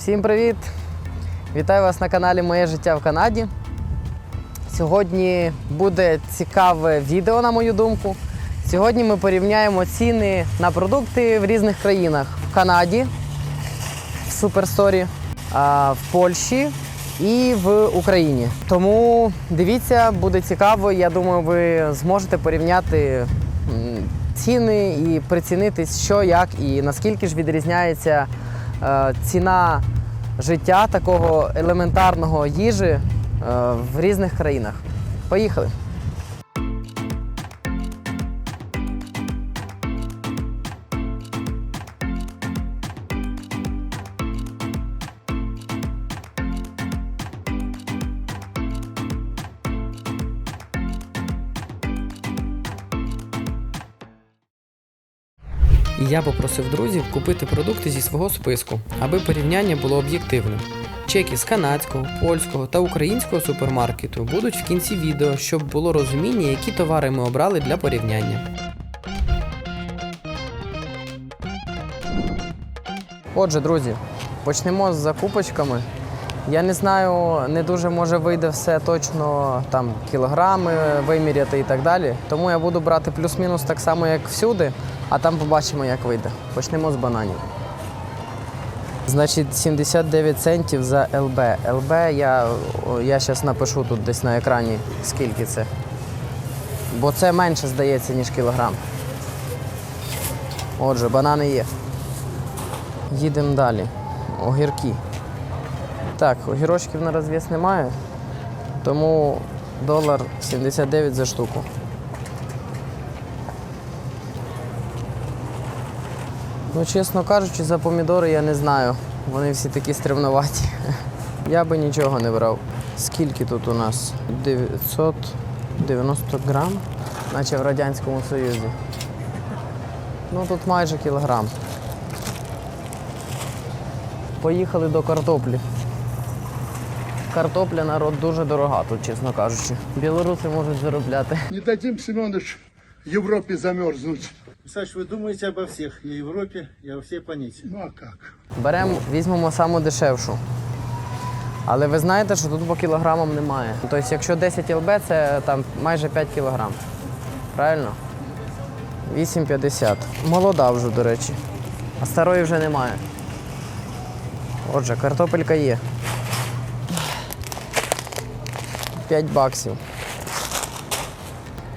Всім привіт! Вітаю вас на каналі Моє життя в Канаді. Сьогодні буде цікаве відео, на мою думку. Сьогодні ми порівняємо ціни на продукти в різних країнах: в Канаді, в Суперсторі, в Польщі і в Україні. Тому дивіться, буде цікаво. Я думаю, ви зможете порівняти ціни і прицінитись, що як і наскільки ж відрізняється ціна життя такого елементарного їжі е, в різних країнах. Поїхали! Я попросив друзів купити продукти зі свого списку, аби порівняння було об'єктивним. Чеки з канадського, польського та українського супермаркету будуть в кінці відео, щоб було розуміння, які товари ми обрали для порівняння. Отже, друзі, почнемо з закупочками. Я не знаю, не дуже може вийде все точно там кілограми виміряти і так далі. Тому я буду брати плюс-мінус так само, як всюди, а там побачимо, як вийде. Почнемо з бананів. Значить, 79 центів за ЛБ. ЛБ я, я зараз напишу тут десь на екрані, скільки це. Бо це менше здається, ніж кілограм. Отже, банани є. Їдемо далі. Огірки. Так, огірочків на розв'яз немає, тому долар 79 за штуку. Ну, чесно кажучи, за помідори я не знаю. Вони всі такі стривноваті. Я би нічого не брав. Скільки тут у нас? 990 грам, наче в Радянському Союзі. Ну тут майже кілограм. Поїхали до картоплі. Картопля народ дуже дорога тут, чесно кажучи. Білоруси можуть заробляти. Не дадим, Семенович, Европе замерзнуть. Саш, вы думаете обо всех, и Европе, и о всей планете. Ну а как? Беремо, візьмемо саму дешевшу. Але ви знаєте, що тут по кілограмам немає. Тобто, якщо 10 ЛБ, це там майже 5 кілограм. Правильно? 8,50. Молода вже, до речі. А старої вже немає. Отже, картопелька є. 5 баксів.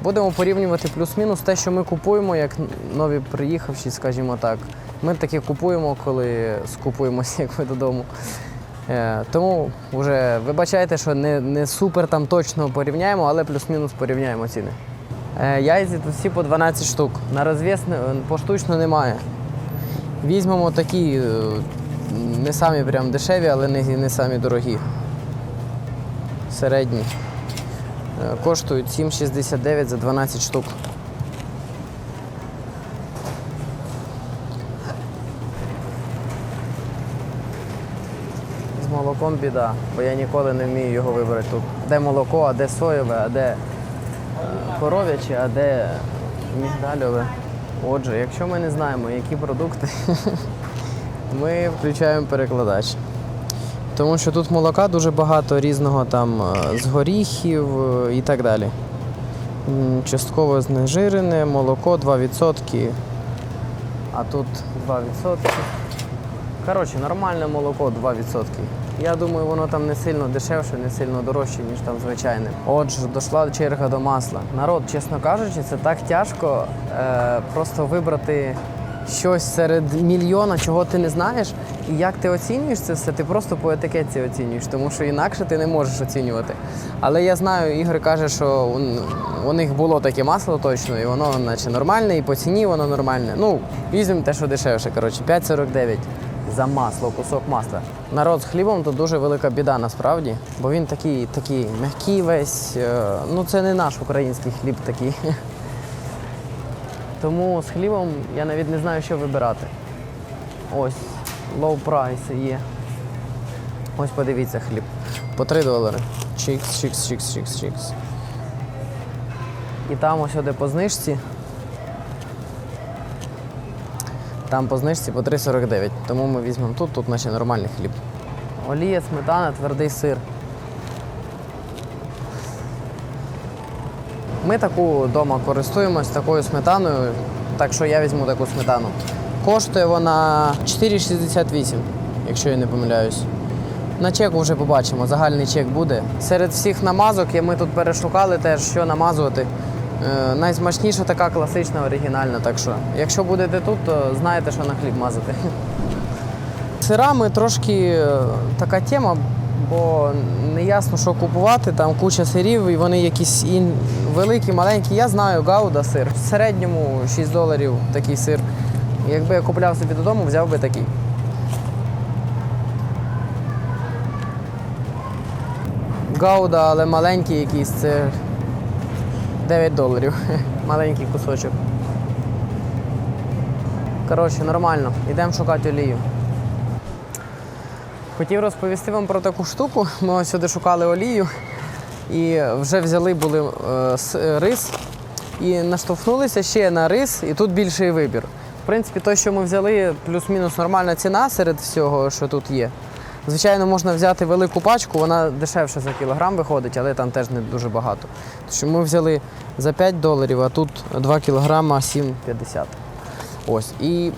Будемо порівнювати плюс-мінус те, що ми купуємо, як нові приїхавші, скажімо так. Ми таке купуємо, коли скупуємося, як ми додому. Е, тому вже вибачайте, що не, не супер там точно порівняємо, але плюс-мінус порівняємо ціни. Е, яйці тут всі по 12 штук. На розв'яз поштучно немає. Візьмемо такі, е, не самі прям дешеві, але не, не самі дорогі. Середні. Е, Коштують 7,69 за 12 штук. З молоком біда, бо я ніколи не вмію його вибрати тут. Де молоко, а де соєве, а де е, коров'яче, а де мігдальове. Отже, якщо ми не знаємо, які продукти, ми включаємо перекладач. Тому що тут молока дуже багато різного там е, з горіхів е, і так далі. Частково знежирене, молоко 2%. А тут 2%. Коротше, нормальне молоко 2%. Я думаю, воно там не сильно дешевше, не сильно дорожче, ніж там звичайне. Отже, дійшла черга до масла. Народ, чесно кажучи, це так тяжко е, просто вибрати щось серед мільйона, чого ти не знаєш. І як ти оцінюєш це все, ти просто по етикетці оцінюєш, тому що інакше ти не можеш оцінювати. Але я знаю, Ігор каже, що у, них було таке масло точно, і воно наче нормальне, і по ціні воно нормальне. Ну, візьмемо те, що дешевше. Коротше, 5,49 за масло, кусок масла. Народ з хлібом тут дуже велика біда насправді, бо він такий, такий м'який весь. е, Ну, це не наш український хліб такий. Тому з хлібом я навіть не знаю, що вибирати. Ось, low price є. Ось подивіться хліб. По 3 долари. Чікс, чікс, чікс, чікс, чікс. І там ось де по знижці. Там по знижці по 3,49. Тому ми візьмемо тут, тут наче нормальний хліб. Олія, сметана, твердий сир. Ми таку вдома користуємось такою сметаною, так що я візьму таку сметану. Коштує вона 4,68, якщо я не помиляюсь. На чеку вже побачимо, загальний чек буде. Серед всіх намазок ми тут перешукали теж, що намазувати. Е, найсмачніша така класична, оригінальна. Так що, якщо будете тут, то знаєте, що на хліб мазати. Сирами трошки е, така тема, бо не ясно, що купувати. Там куча сирів, і вони якісь ін... великі, маленькі. Я знаю Гауда сир. В середньому 6 доларів такий сир. Якби я купляв собі додому, взяв би такий. Гауда, але маленький якийсь, це 9 доларів. Маленький кусочок. Коротше, нормально. Йдемо шукати олію. Хотів розповісти вам про таку штуку. Ми ось сюди шукали олію і вже взяли були е, е, рис і наштовхнулися ще на рис, і тут більший вибір. В принципі, те, що ми взяли, плюс-мінус нормальна ціна серед всього, що тут є. Звичайно, можна взяти велику пачку, вона дешевше за кілограм виходить, але там теж не дуже багато. Тому ми взяли за 5 доларів, а тут 2 кілограма 7,50. Ось. І,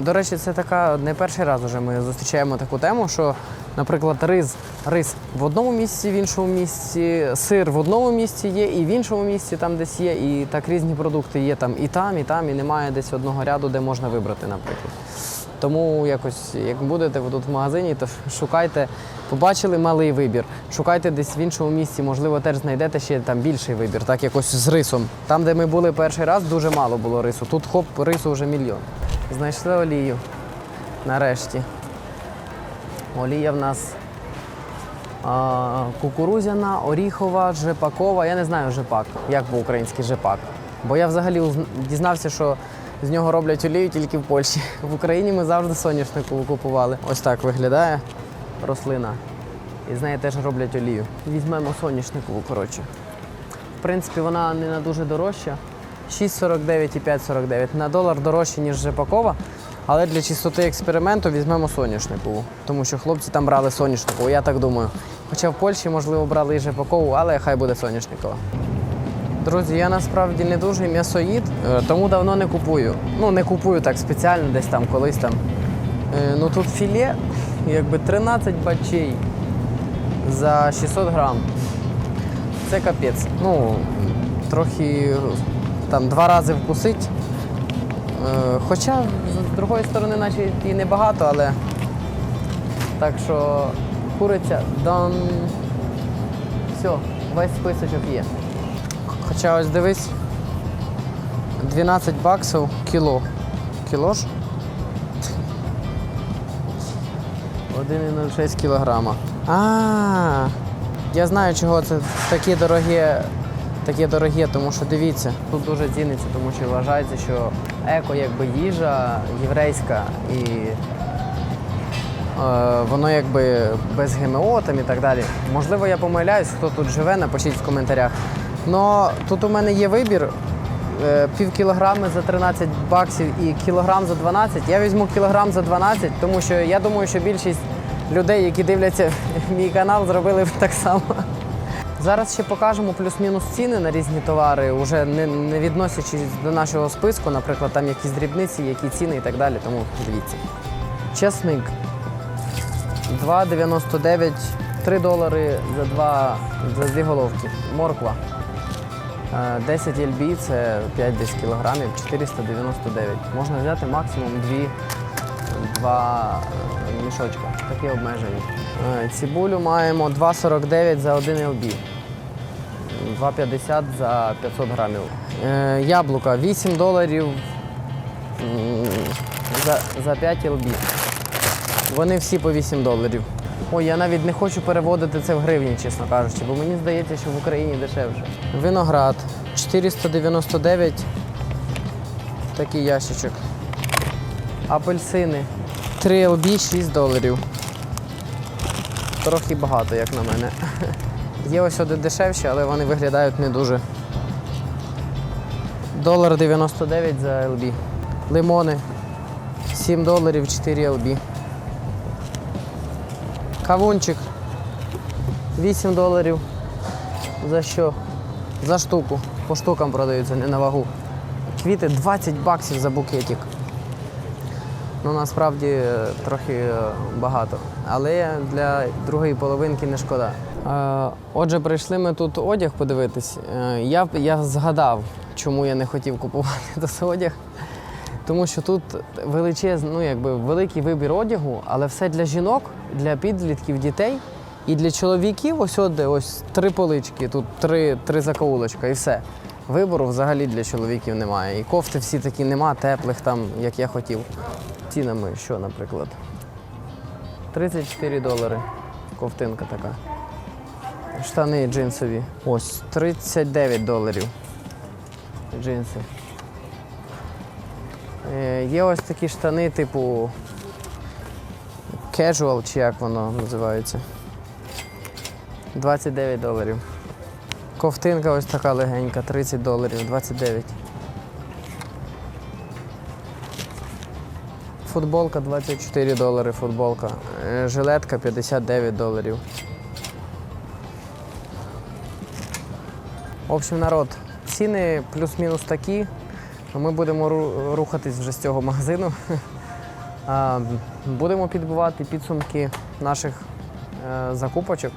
до речі, це така не перший раз вже ми зустрічаємо таку тему, що, наприклад, рис, рис в одному місці, в іншому місці, сир в одному місці є, і в іншому місці там десь є, і так різні продукти є там і там, і там, і немає десь одного ряду, де можна вибрати, наприклад. Тому якось, як будете ви тут в магазині, то шукайте, побачили малий вибір. Шукайте десь в іншому місці, можливо, теж знайдете ще там більший вибір, так якось з рисом. Там, де ми були перший раз, дуже мало було рису. Тут хоп, рису вже мільйон. Знайшли олію. Нарешті. Олія в нас а, кукурузяна, оріхова, жепакова. Я не знаю жепак, як по-українськи жепак. Бо я взагалі дізнався, що з нього роблять олію тільки в Польщі. В Україні ми завжди соняшникову купували. Ось так виглядає рослина. І з неї теж роблять олію. Візьмемо соняшникову, коротше. В принципі, вона не на дуже дорожча. 6,49 і 5,49. На долар дорожче, ніж жепакова. Але для чистоти експерименту візьмемо соняшникову. Тому що хлопці там брали соняшникову, я так думаю. Хоча в Польщі, можливо, брали і жепакову, але хай буде соняшникова. Друзі, я насправді не дуже м'ясоїд, е, тому давно не купую. Ну, не купую так спеціально, десь там колись там. Е, Ну тут філе, якби 13 бачей за 600 грам. Це капець. Ну, трохи там два рази вкусить. Е, Хоча, з другої сторони, наче і небагато, але. Так що куриця дан. Все, весь списочок є. Хоча ось дивись. 12 баксів кіло. Кіло ж? 1,06 кілограма. А, я знаю, чого це такі дорогі, такі дорогі, тому що дивіться, тут дуже ціниться, тому що вважається, що еко якби їжа єврейська і е, воно якби без ГМО там і так далі. Можливо, я помиляюсь, хто тут живе, напишіть в коментарях. Но тут у мене є вибір. Е, Пів кілограми за 13 баксів і кілограм за 12. Я візьму кілограм за 12, тому що я думаю, що більшість людей, які дивляться мій канал, зробили б так само. Зараз ще покажемо плюс-мінус ціни на різні товари, уже не, не відносячись до нашого списку, наприклад, там якісь дрібниці, які ціни і так далі. Тому дивіться. Чесник 2,99, 3 долари за два за дві головки. Морква. Е, 10 LB це 5 десь кілограмів, 499. Можна взяти максимум 2, 2 мішочка. Такі обмежені. Е, Цибулю маємо 2,49 за 1 LB. 2,50 за 500 грамів. Е, Яблука 8 доларів за, за 5 LB. Вони всі по 8 доларів. Ой, я навіть не хочу переводити це в гривні, чесно кажучи, бо мені здається, що в Україні дешевше. Виноград 499. Такий ящичок. Апельсини 3 LB 6 доларів. Трохи багато, як на мене. Є ось один дешевші, але вони виглядають не дуже. Долар 99 за LB. Лимони 7 доларів 4 LB. Кавунчик 8 доларів. За що? За штуку. По штукам продаються, не на вагу. Квіти 20 баксів за букетик. Ну насправді е, трохи е, багато. Але для другої половинки не шкода. Е, Отже, прийшли ми тут одяг подивитись. Я, я згадав, чому я не хотів купувати тут одяг. Тому що тут величезний, ну якби великий вибір одягу, але все для жінок, для підлітків, дітей. І для чоловіків ось от ось три полички, тут три, три закоулочка і все. Вибору взагалі для чоловіків немає. І кофти всі такі нема, теплих там, як я хотів. Цінами що, наприклад? 34 долари. Ковтинка така. Штани джинсові. Ось 39 доларів. Джинси. Е, Є ось такі штани, типу casual, чи як воно називається. 29 доларів. Ковтинка ось така легенька, 30 доларів, 29. Футболка 24 долари, футболка. Е, Жилетка 59 доларів. В общем, народ, ціни плюс-мінус такі. Ми будемо рухатись вже з цього магазину. Будемо підбивати підсумки наших е, закупочок.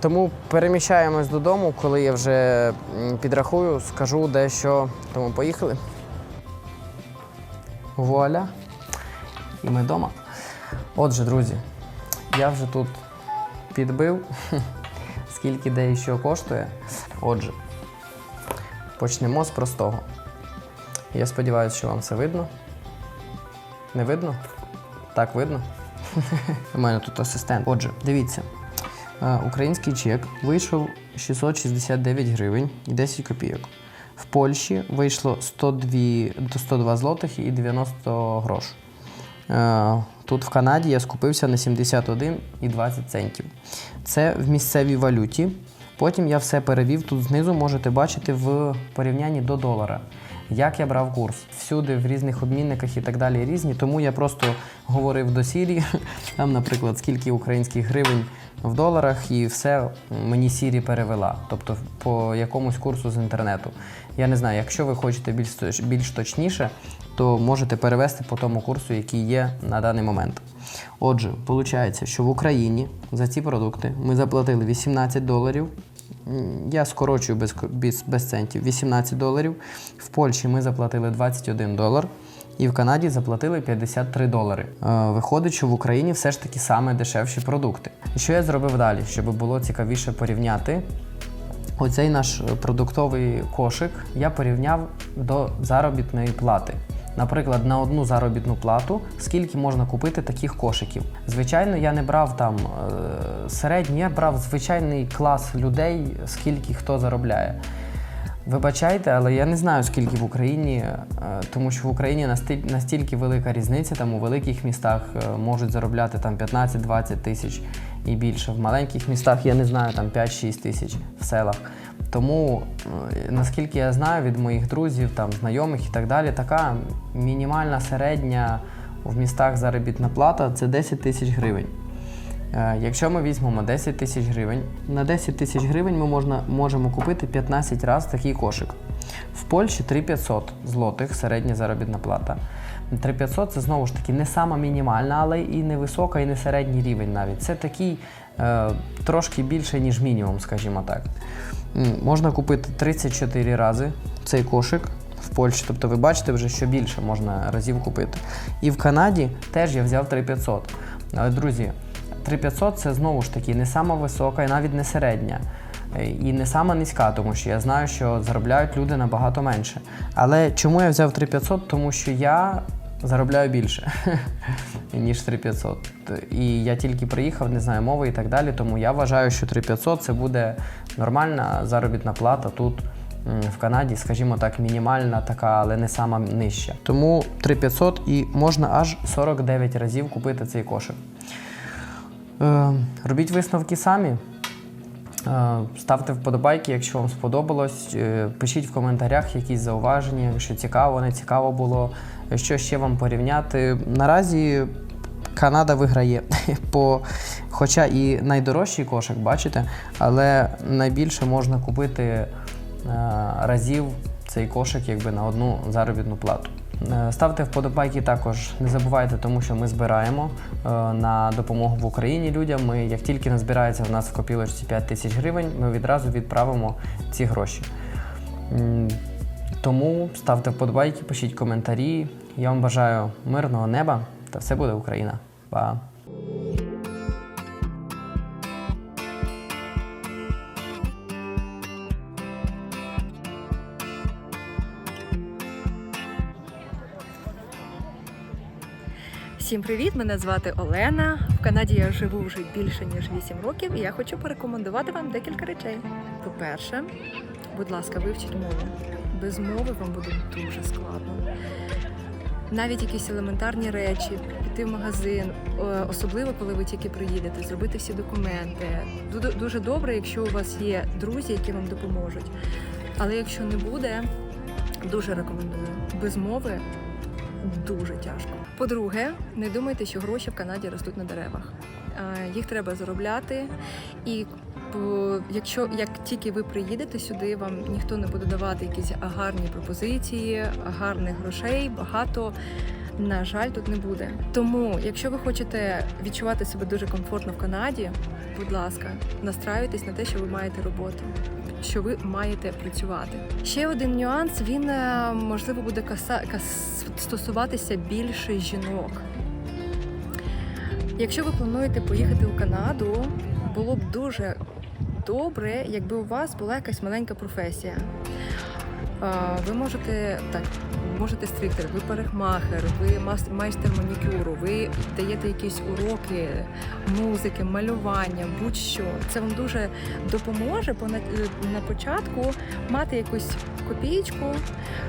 Тому переміщаємось додому, коли я вже підрахую, скажу дещо. Тому поїхали. Вуаля. І ми вдома. Отже, друзі, я вже тут підбив, скільки де і що коштує. Отже, почнемо з простого. Я сподіваюся, що вам все видно. Не видно? Так, видно? У мене тут асистент. Отже, дивіться. Е, Український чек вийшов 669 гривень і 10 копійок. В Польщі вийшло 102, 102 злотих і 90 грош. Е, Тут в Канаді я скупився на 71 і 20 центів. Це в місцевій валюті. Потім я все перевів. Тут знизу можете бачити в порівнянні до долара. Як я брав курс? Всюди, в різних обмінниках і так далі різні. Тому я просто говорив до Сірі, там, наприклад, скільки українських гривень в доларах, і все мені Сірі перевела. Тобто по якомусь курсу з інтернету. Я не знаю, якщо ви хочете більш, більш точніше, то можете перевести по тому курсу, який є на даний момент. Отже, виходить, що в Україні за ці продукти ми заплатили 18 доларів. Я скорочую без, без, без центів 18 доларів. В Польщі ми заплатили 21 долар. І в Канаді заплатили 53 долари. Е, виходить, що в Україні все ж таки саме дешевші продукти. І що я зробив далі, щоб було цікавіше порівняти? Оцей наш е, продуктовий кошик я порівняв до заробітної плати. Наприклад, на одну заробітну плату скільки можна купити таких кошиків. Звичайно, я не брав там е, середній, я брав звичайний клас людей, скільки хто заробляє. Вибачайте, але я не знаю, скільки в Україні, е, тому що в Україні настільки велика різниця, там у великих містах е, можуть заробляти там 15-20 тисяч і більше. В маленьких містах я не знаю, там 5-6 тисяч в селах. Тому, е, наскільки я знаю від моїх друзів, там, знайомих і так далі, така мінімальна середня в містах заробітна плата це 10 тисяч гривень. Е, Якщо ми візьмемо 10 тисяч гривень, на 10 тисяч гривень ми можна, можемо купити 15 разів такий кошик. В Польщі 3500 злотих середня заробітна плата. 3500 це знову ж таки не сама мінімальна, але і не висока, і не середній рівень навіть. Це такий е, трошки більше, ніж мінімум, скажімо так. Можна купити 34 рази цей кошик в Польщі. Тобто ви бачите вже, що більше можна разів купити. І в Канаді теж я взяв 3500. Але, друзі, 3500 це знову ж таки не сама висока і навіть не середня. Е, І не сама низька, тому що я знаю, що заробляють люди набагато менше. Але чому я взяв 3500? Тому що я заробляю більше, ніж 3500. І я тільки приїхав, не знаю мови і так далі, тому я вважаю, що 3500 це буде нормальна заробітна плата тут. В Канаді, скажімо так, мінімальна така, але не сама нижча. Тому 3500 і можна аж 49 разів купити цей кошик. Е, робіть висновки самі. Е, Ставте вподобайки, якщо вам сподобалось. Е, Пишіть в коментарях якісь зауваження, якщо цікаво, не цікаво було, що ще вам порівняти. Наразі Канада виграє по Хоча і найдорожчий кошик, бачите, але найбільше можна купити разів цей кошик якби на одну заробітну плату. Е, Ставте вподобайки також не забувайте, тому що ми збираємо е, на допомогу в Україні людям. Ми, як тільки назбирається в нас в копілочці 5 тисяч гривень, ми відразу відправимо ці гроші. Тому ставте вподобайки, пишіть коментарі. Я вам бажаю мирного неба та все буде Україна. Па! Всім привіт! Мене звати Олена. В Канаді я живу вже більше ніж 8 років, і я хочу порекомендувати вам декілька речей. По-перше, будь ласка, вивчіть мову. Без мови вам буде дуже складно. Навіть якісь елементарні речі, піти в магазин, особливо коли ви тільки приїдете, зробити всі документи. Дуже добре, якщо у вас є друзі, які вам допоможуть. Але якщо не буде, дуже рекомендую. Без мови дуже тяжко. По-друге, не думайте, що гроші в Канаді ростуть на деревах. Їх треба заробляти, і якщо як тільки ви приїдете сюди, вам ніхто не буде давати якісь гарні пропозиції, гарних грошей, багато. На жаль, тут не буде. Тому, якщо ви хочете відчувати себе дуже комфортно в Канаді, будь ласка, настраюйтесь на те, що ви маєте роботу, що ви маєте працювати. Ще один нюанс: він е, можливо буде каса... кас... стосуватися більше жінок. Якщо ви плануєте поїхати у Канаду, було б дуже добре, якби у вас була якась маленька професія. Ви можете так, можете стригти, ви парикмахер, ви майстер манікюру, ви даєте якісь уроки музики, малювання, будь-що. Це вам дуже допоможе по- на, початку мати якусь копієчку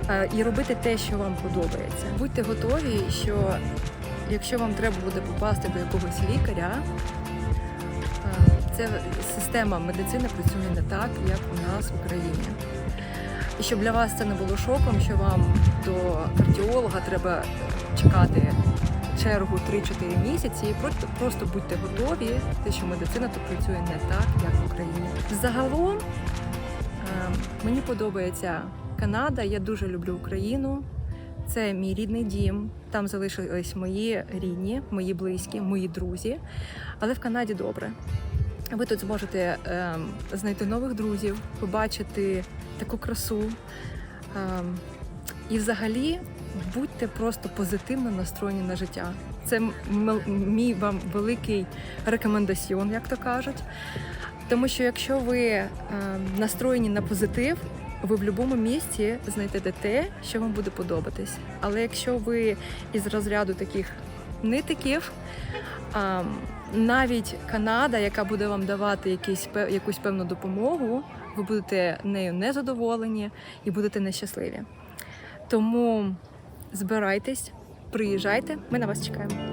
е, і робити те, що вам подобається. Будьте готові, що якщо вам треба буде попасти до якогось лікаря, е, це система медицини працює не так, як у нас в Україні. І щоб для вас це не було шоком, що вам до кардіолога треба чекати чергу 3-4 місяці. Просто, просто будьте готові, те, що медицина тут працює не так, як в Україні. Загалом е, мені подобається Канада. Я дуже люблю Україну. Це мій рідний дім. Там залишились мої рідні, мої близькі, мої друзі. Але в Канаді добре. Ви тут зможете ем, знайти нових друзів, побачити таку красу. Ем, і взагалі будьте просто позитивно настроєні на життя. Це мій вам великий рекомендаціон, як то кажуть. Тому що якщо ви ем, настроєні на позитив, ви в будь-якому місці знайдете те, що вам буде подобатись. Але якщо ви із розряду таких нитиків, навіть Канада, яка буде вам давати якісь якусь певну допомогу, ви будете нею незадоволені і будете нещасливі. Тому збирайтесь, приїжджайте, ми на вас чекаємо.